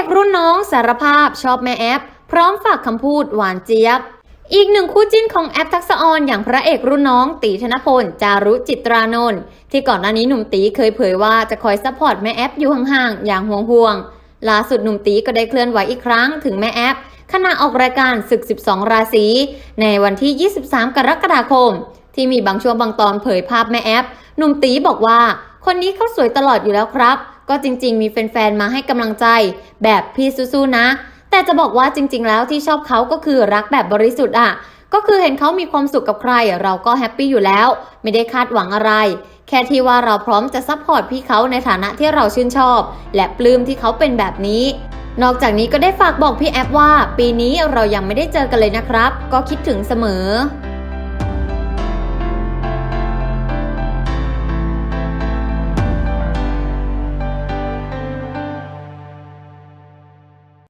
อกรุ่นน้องสารภาพชอบแม่แอปพร้อมฝากคำพูดหวานเจี๊ยบ อีกหนึ่งคู่จิ้นของแอปทักษะออนอย่างพระเอกรุ่นน้องตีธนพล จารุจิตรานนท์ที่ก่อนหน้านี้หนุ่มตีเคยเผยว่าจะคอยซัพพอร์ตแม่แอปอยู่ห่างๆอย่างห่วงๆล่าสุดหนุ่มตีก็ได้เคลื่อนไหวอีกครั้งถึงแม่แอปขณะออกรายการศึก 12 ราศีในวันที่ 23 กรกฎาคม ที่มีบางช่วงบางตอนเผยภาพแม่แอปหนุ่มตีบอกว่า คนนี้เขาสวยตลอดอยู่แล้วครับ ก็จริง ๆ มีแฟนๆมาให้กำลังใจ แบบพี่สู้ๆนะ แต่จะบอกว่าจริง ๆ แล้วที่ชอบเขาก็คือรักแบบบริสุทธิ์อะก็คือเห็นเขามีความสุขกับใคร เราก็แฮปปี้อยู่แล้ว ไม่ได้คาดหวังอะไร แค่ที่ว่าเราพร้อมจะซัพพอร์ตพี่เขาในฐานะที่เราชื่นชอบ และปลื้มที่เขาเป็นแบบนี้ นอกจากนี้ก็ได้ฝากบอกพี่แอปว่า ปีนี้เรายังไม่ได้เจอกันเลยนะครับ ก็คิดถึงเสมอ